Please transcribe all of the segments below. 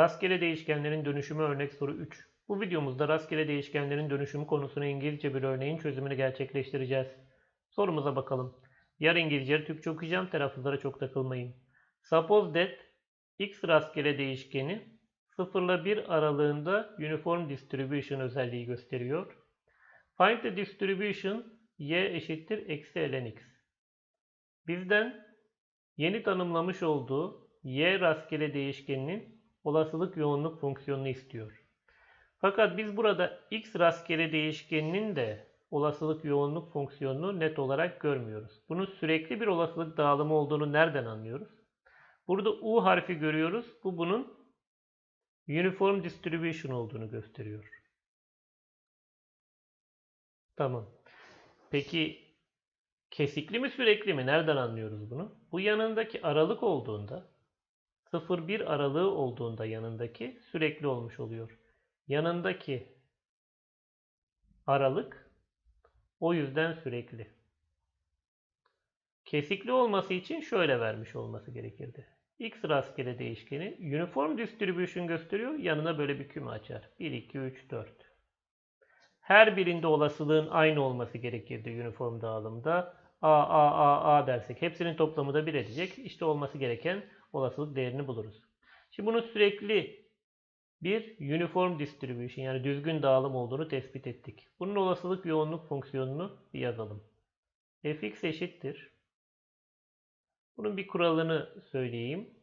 Rastgele değişkenlerin dönüşümü örnek soru 3. Bu videomuzda rastgele değişkenlerin dönüşümü konusunu İngilizce bir örneğin çözümünü gerçekleştireceğiz. Sorumuza bakalım. Yarı İngilizce Türkçe okuyacağım. Telaffuzlara çok takılmayın. Suppose that x rastgele değişkeni 0 ile 1 aralığında uniform distribution özelliği gösteriyor. Find the distribution y eşittir eksi ln x. Bizden yeni tanımlamış olduğu y rastgele değişkeninin olasılık yoğunluk fonksiyonunu istiyor. Fakat biz burada x rastgele değişkeninin de olasılık yoğunluk fonksiyonunu net olarak görmüyoruz. Bunun sürekli bir olasılık dağılımı olduğunu nereden anlıyoruz? Burada u harfi görüyoruz. Bu bunun uniform distribution olduğunu gösteriyor. Tamam. Peki kesikli mi sürekli mi? Nereden anlıyoruz bunu? Bu yanındaki aralık olduğunda 0-1 aralığı olduğunda yanındaki sürekli olmuş oluyor. Yanındaki aralık o yüzden sürekli. Kesikli olması için şöyle vermiş olması gerekirdi. X rastgele değişkeni uniform distribution gösteriyor. Yanına böyle bir küme açar. 1, 2, 3, 4. Her birinde olasılığın aynı olması gerekirdi uniform dağılımda. A, A, A, A dersek hepsinin toplamı da 1 edecek. İşte olması gereken olasılık değerini buluruz. Şimdi bunun sürekli bir uniform distribution yani düzgün dağılım olduğunu tespit ettik. Bunun olasılık yoğunluk fonksiyonunu bir yazalım. fx eşittir. Bunun bir kuralını söyleyeyim.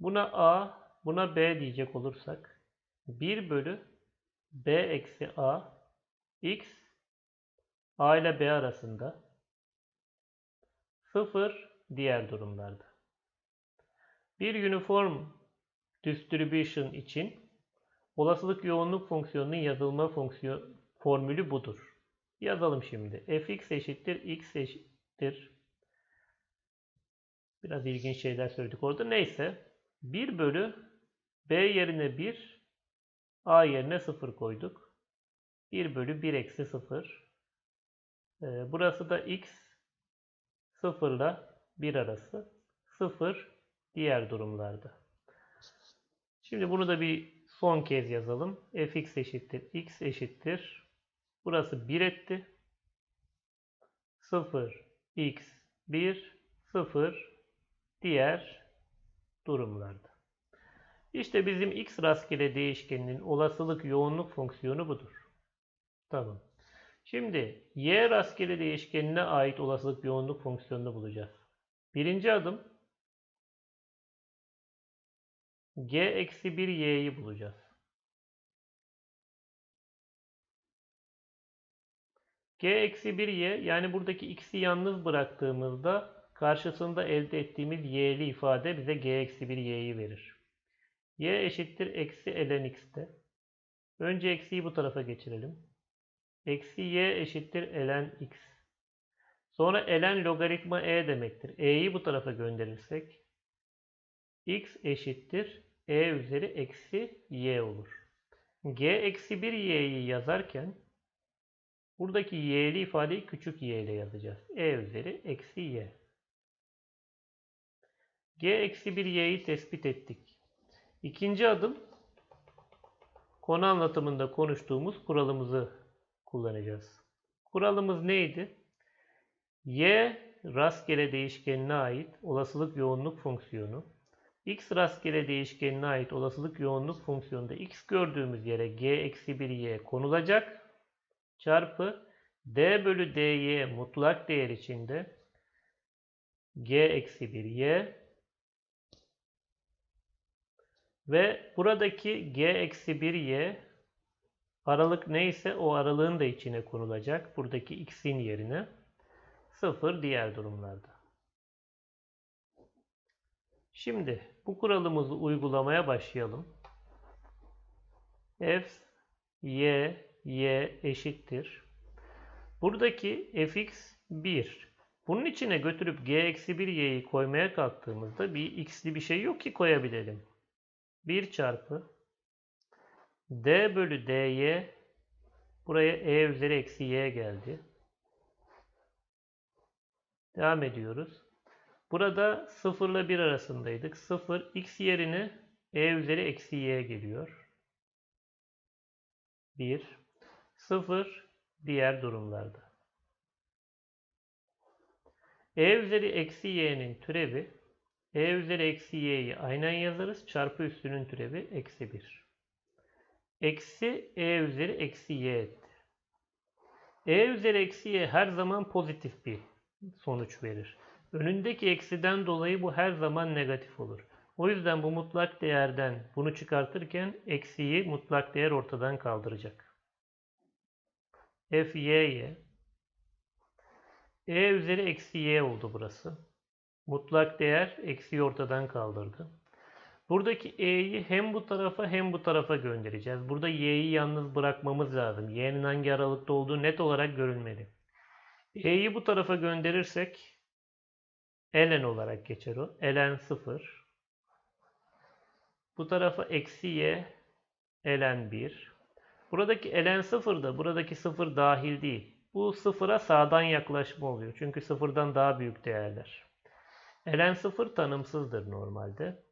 Buna a, buna b diyecek olursak 1 bölü b eksi a x a ile b arasında 0 diğer durumlarda. Bir uniform distribution için olasılık yoğunluk fonksiyonunun yazılma fonksiyon formülü budur. Yazalım şimdi. fx eşittir x eşittir. Biraz ilginç şeyler söyledik orada. Neyse. 1 bölü b yerine 1 a yerine 0 koyduk. 1 bölü 1 eksi 0. Ee, burası da x 0 ile 1 arası. 0 diğer durumlarda. Şimdi bunu da bir son kez yazalım. fx eşittir x eşittir. Burası 1 etti. 0 x 1 0 diğer durumlarda. İşte bizim x rastgele değişkeninin olasılık yoğunluk fonksiyonu budur. Tamam. Şimdi y rastgele değişkenine ait olasılık yoğunluk fonksiyonunu bulacağız. Birinci adım g eksi 1 y'yi bulacağız. g eksi 1 y yani buradaki x'i yalnız bıraktığımızda karşısında elde ettiğimiz y'li ifade bize g eksi 1 y'yi verir. y eşittir eksi ln x'te. Önce eksiyi bu tarafa geçirelim. Eksi y eşittir ln x. Sonra ln logaritma e demektir. e'yi bu tarafa gönderirsek x eşittir e üzeri eksi y olur. g eksi 1 y'yi yazarken buradaki y'li ifadeyi küçük y ile yazacağız. e üzeri eksi y. g eksi 1 y'yi tespit ettik. İkinci adım konu anlatımında konuştuğumuz kuralımızı kullanacağız. Kuralımız neydi? Y rastgele değişkenine ait olasılık yoğunluk fonksiyonu. X rastgele değişkenine ait olasılık yoğunluk fonksiyonunda x gördüğümüz yere g eksi 1 y konulacak. Çarpı d bölü dy mutlak değer içinde g eksi 1 y. Ve buradaki g eksi 1 y aralık neyse o aralığın da içine konulacak. Buradaki x'in yerine 0 diğer durumlarda. Şimdi bu kuralımızı uygulamaya başlayalım. f y y eşittir. Buradaki fx 1. Bunun içine götürüp g eksi 1 y'yi koymaya kalktığımızda bir x'li bir şey yok ki koyabilelim. 1 çarpı d bölü dy buraya e üzeri eksi y geldi. Devam ediyoruz. Burada 0 ile 1 arasındaydık. 0 x yerine e üzeri eksi y geliyor. 1. 0 diğer durumlarda. e üzeri eksi y'nin türevi e üzeri eksi y'yi aynen yazarız. Çarpı üstünün türevi eksi 1. Eksi e üzeri eksi y etti. e üzeri eksi y her zaman pozitif bir sonuç verir. Önündeki eksiden dolayı bu her zaman negatif olur. O yüzden bu mutlak değerden bunu çıkartırken eksiyi mutlak değer ortadan kaldıracak. f y y e üzeri eksi y oldu burası. Mutlak değer eksiyi ortadan kaldırdı. Buradaki e'yi hem bu tarafa hem bu tarafa göndereceğiz. Burada y'yi yalnız bırakmamız lazım. y'nin hangi aralıkta olduğu net olarak görülmeli. E'yi bu tarafa gönderirsek ln olarak geçer o. ln 0. Bu tarafa eksi y ln 1. Buradaki ln 0 da buradaki 0 dahil değil. Bu sıfıra sağdan yaklaşma oluyor. Çünkü sıfırdan daha büyük değerler. ln 0 tanımsızdır normalde.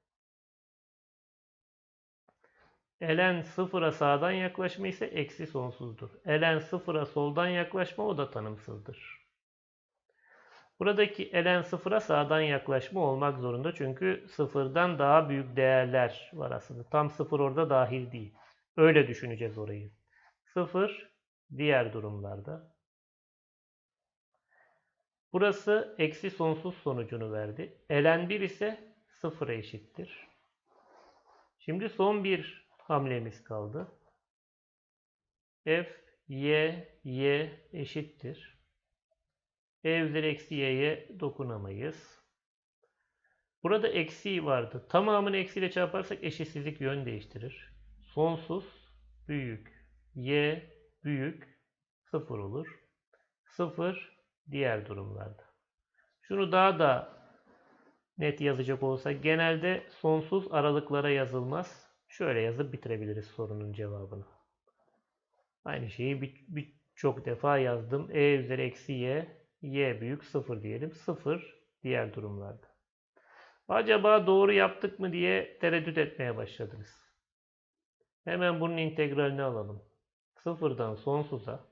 Ln 0'a sağdan yaklaşma ise eksi sonsuzdur. ln 0'a soldan yaklaşma o da tanımsızdır. Buradaki ln 0'a sağdan yaklaşma olmak zorunda çünkü sıfırdan daha büyük değerler var aslında. Tam sıfır orada dahil değil. Öyle düşüneceğiz orayı. Sıfır diğer durumlarda. Burası eksi sonsuz sonucunu verdi. ln 1 ise sıfıra eşittir. Şimdi son bir hamlemiz kaldı. f, y, y eşittir. e üzeri eksi y'ye dokunamayız. Burada eksi vardı. Tamamını eksiyle çarparsak eşitsizlik yön değiştirir. Sonsuz büyük y büyük 0 olur. 0 diğer durumlarda. Şunu daha da net yazacak olsak genelde sonsuz aralıklara yazılmaz. Şöyle yazıp bitirebiliriz sorunun cevabını. Aynı şeyi birçok bir defa yazdım. E üzeri eksi y, y büyük 0 diyelim. 0 diğer durumlarda. Acaba doğru yaptık mı diye tereddüt etmeye başladınız. Hemen bunun integralini alalım. Sıfırdan sonsuza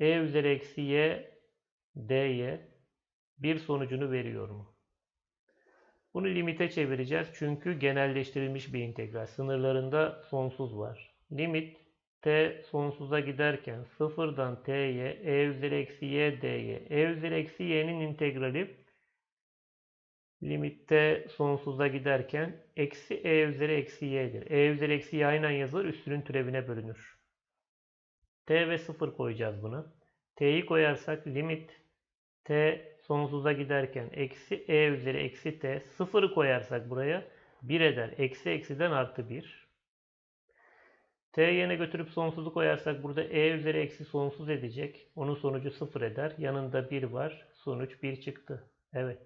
e üzeri eksi y dy bir sonucunu veriyor mu? Bunu limite çevireceğiz çünkü genelleştirilmiş bir integral. Sınırlarında sonsuz var. Limit t sonsuza giderken sıfırdan t'ye e üzeri eksi y dy. e üzeri eksi y'nin integrali limit t sonsuza giderken eksi e üzeri eksi y'dir. e üzeri eksi y aynen yazılır üstünün türevine bölünür. t ve 0 koyacağız buna. t'yi koyarsak limit t sonsuza giderken eksi e üzeri eksi t sıfırı koyarsak buraya 1 eder. Eksi eksiden artı 1. t yerine götürüp sonsuzu koyarsak burada e üzeri eksi sonsuz edecek. Onun sonucu 0 eder. Yanında 1 var. Sonuç 1 çıktı. Evet.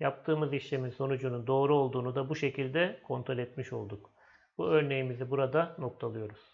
Yaptığımız işlemin sonucunun doğru olduğunu da bu şekilde kontrol etmiş olduk. Bu örneğimizi burada noktalıyoruz.